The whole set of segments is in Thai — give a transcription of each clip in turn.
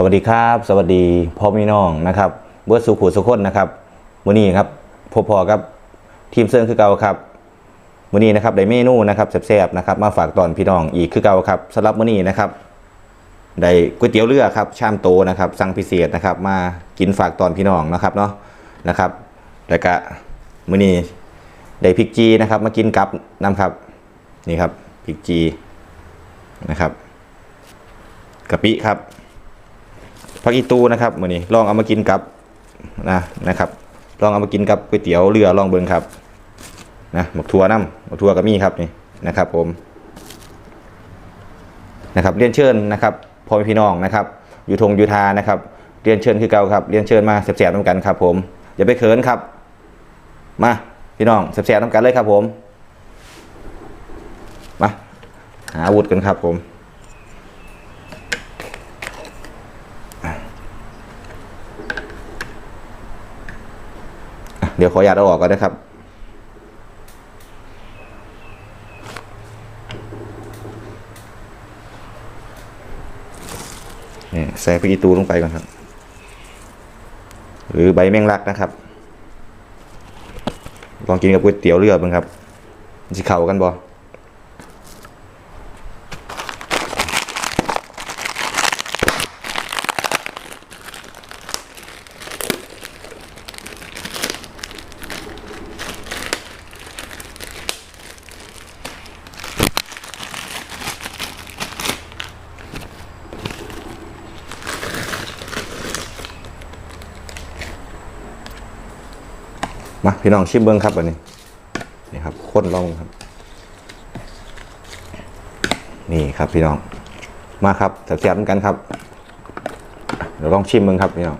สวัสดีครับ สวัสดีพ่อพี่น้องนะครับเบิร์ดสุขุสุขคนนะครับมื้อนี้ครับพบพอกับทีมเซิร์งคือเก่าครับมื้อนี้นะครับได้เมนูนะครับแซ่บๆนะครับมาฝากตอนพี่น้องอีกคือเก่าครับสำหรับมื้อนี้นะครับได้ก๋วยเตี๋ยวเรือครับชามโตนะครับสั่งพิเศษนะครับ มากินฝากตอนพี่น้องนะครับเนาะนะครับแล้วก็มื้อนี้ได้พริกจีนะครับมากินกับน้ำครับนี่ครับพริกจีนะครับกะปิครับ ผักอีตูนะครับมื้อนี้ลองเอามากินกับนะนะครับลองเอามากินกับก๋วยเตี๋ยวเรือลองเบิ่งครับนะหมกทัวน้ำหมกทัวก็มีครับนี่นะครับผมนะครับเรียนเชิญนะครับพ่อแม่พี่น้องนะครับอยู่ทงอยู่ทานะครับเรียนเชิญคือเก่าครับเรียนเชิญมาแสบๆน้ำกันครับ ผมอย่าไปเขินครับ มาพี่น้องแสบๆน้ำกันเลยครับผมมาหาอาวุธกันครับผม เดี๋ยวขออนุญาตเอาออกก่อนนะครับนี่ใส่พริกอีตูลงไปก่อนครับ หรือใบแมงลักนะครับ ลองกินกับก๋วยเตี๋ยวเรือบ้างครับจะเข่ากันบ่ มาพี่น้องชิมเบิ้งครับวันนี้นี่ครับข้นลองครับ นี่ครับพี่น้องมาครับแซ่บๆเหมือนกันครับเดี๋ยวลองชิมเบิ้งครับพี่น้อง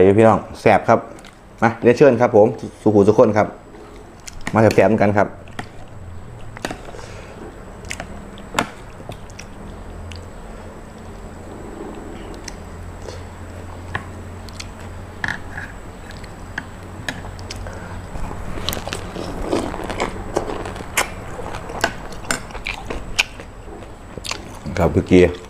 อะไก่พี่น้องแซ่บครับมาเรียนเชิญครับ ผมสุขุสุขคนครับ มาแซ่บๆเหมือนกันครับครับเมื่อกี้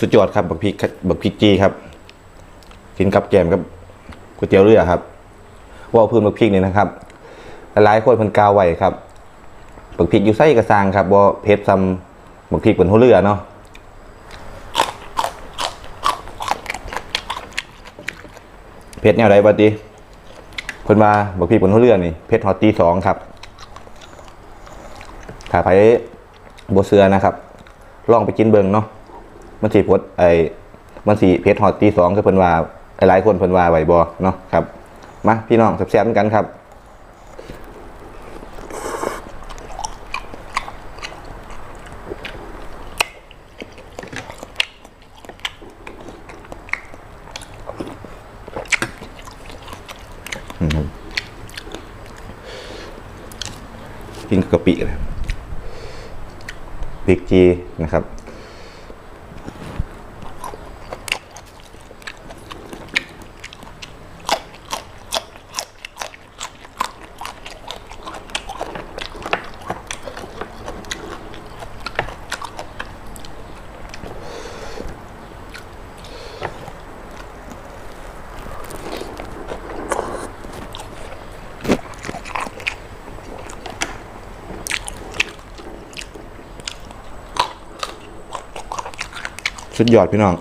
สุดยอดครับบักพริกบักพริกจีครับกินกับแกมกับก๋วยเตี๋ยวเรือครับ ว่าพื้นบักพริกนี่นะครับหลายคนเพิ่นกาวไว้ครับบักพริกอยู่ไส้กระซางครับบ่เผ็ดซ้ำบักพริกบนหัวเรือเนาะเผ็ดแนวใดบัดนี้เพิ่นว่าบักพริกบนหัวเรือนี่เผ็ดฮอตตีสองครับถ้าไปบ่เสือนะครับ ลองไปกินเบิงเนาะ มันสีพดไอ้มันสีเพจฮอตตีสองก็เพิ่นว่าหลายคนเพิ่นว่าไหวบอเนาะครับมาพี่น้องแซ่บๆกันครับกินกะปิเลยพริกจีนะครับ สุดยอดพี่น้อง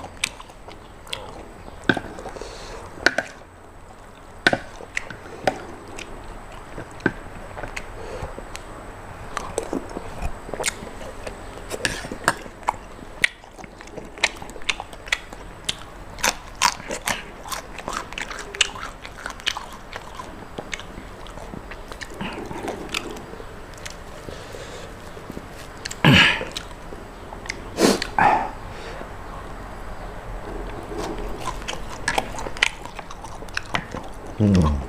嗯。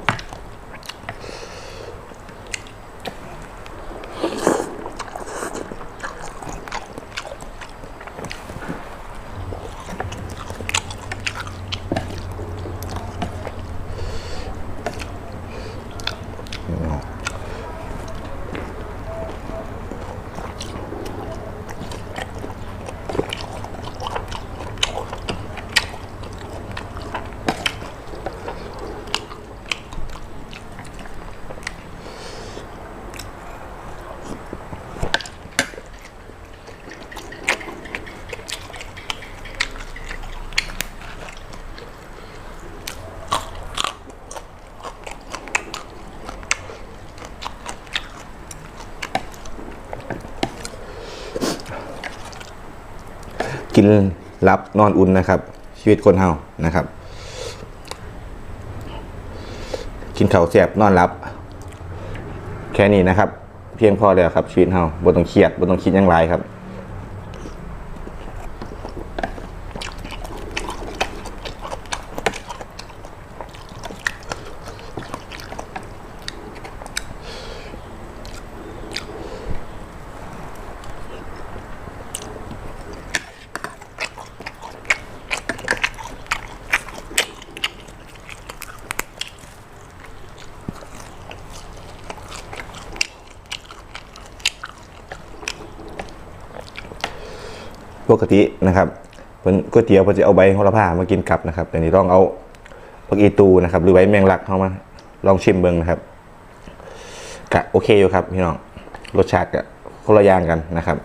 กินรับนอนอุ่นนะครับ ชีวิตคนเฮานะครับ กินข้าวแสบนอนรับ แค่นี้นะครับ เพียงพอแล้วครับชีวิตเฮาบ่ต้องเครียดบ่ต้องคิดยังไรครับ ปกตินะครับเพิ่นก๋วยเตี๋ยวเพิ่นจะเอาใบโหระพามากินกับนะครับแต่นี่ต้องเอาผักอีตูนะครับหรือใบแมงลักเข้ามา ลองชิมเบิ่งนะครับกะโอเคอยู่ครับพี่น้องรสชาติกะคนละอย่างกันนะครับ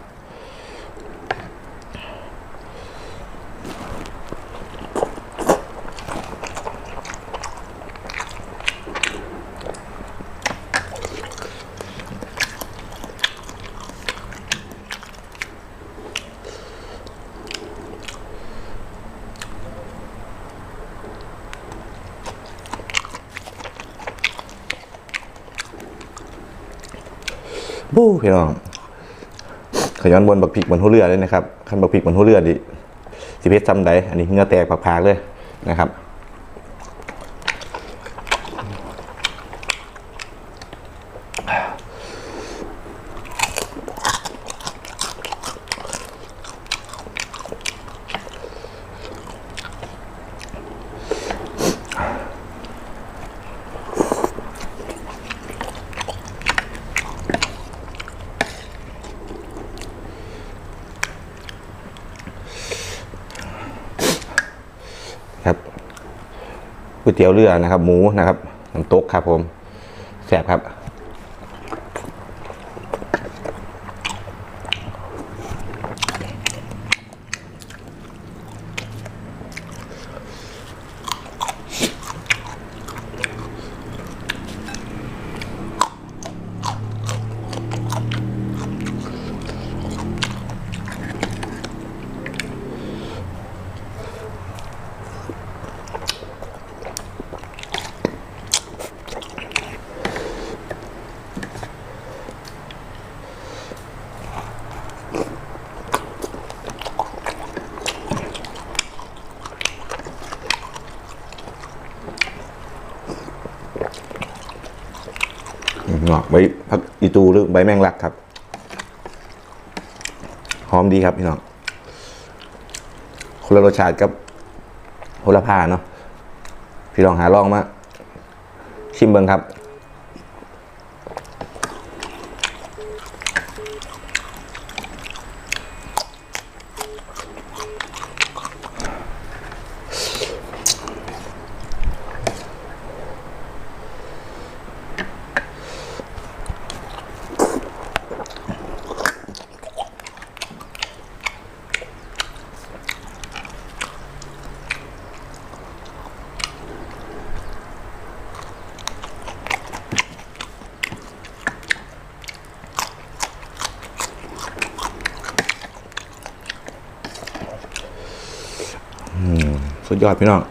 บู้พี่น้องขย้อนบนบักผิกบนหัวเรือเลยนะครับขันบักผิกบนหัวเรือดิสิเพชรซ้ำใดอันนี้เงือแตกผักๆเลยนะครับ เตี๋ยวเรือนะครับ หมูนะครับน้ำตกครับผมแสบครับ ค เนาะใบผักอีตูหรือใบแมงลักครับ หอมดีครับพี่น้องคนละรสชาติกับโหระพาเนาะพี่ลองหาลองมาชิมเบิงครับ สุดยอดพี่น้อง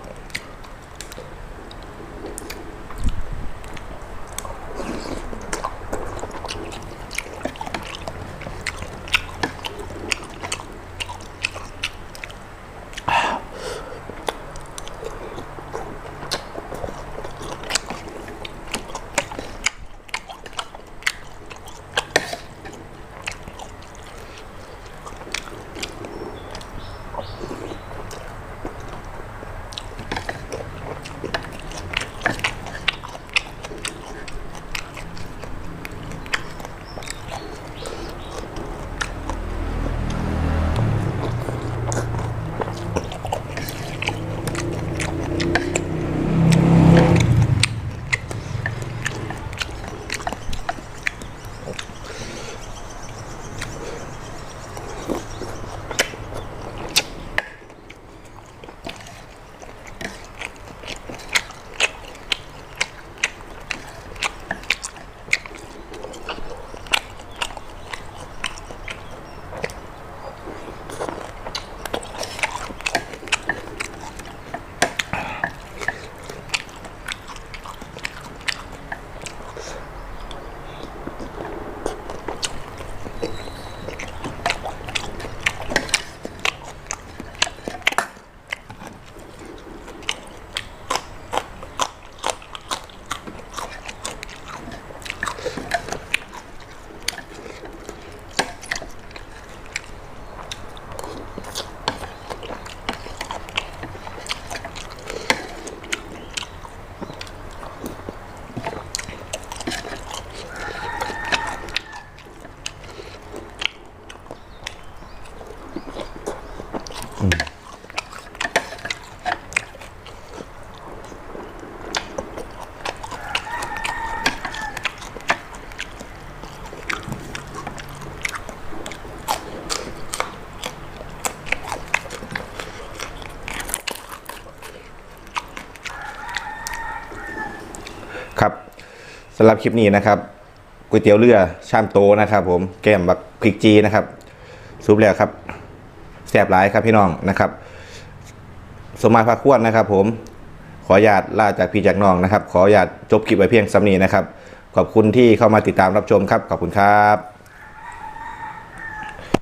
ครับสำหรับคลิปนี้นะครับก๋วยเตี๋ยวเรือชามโตนะครับ ผมแก้มบักพริกจีนะครับซุปแล้วครับแซ่บหลายครับพี่น้องนะครับ สมมาพระควรนะครับ ผมขออนุญาตลาจากพี่จากน้องนะครับ ขออนุญาตจบคลิปไว้เพียงสำนีนะครับ ขอบคุณที่เข้ามาติดตามรับชมครับ ขอบคุณครับ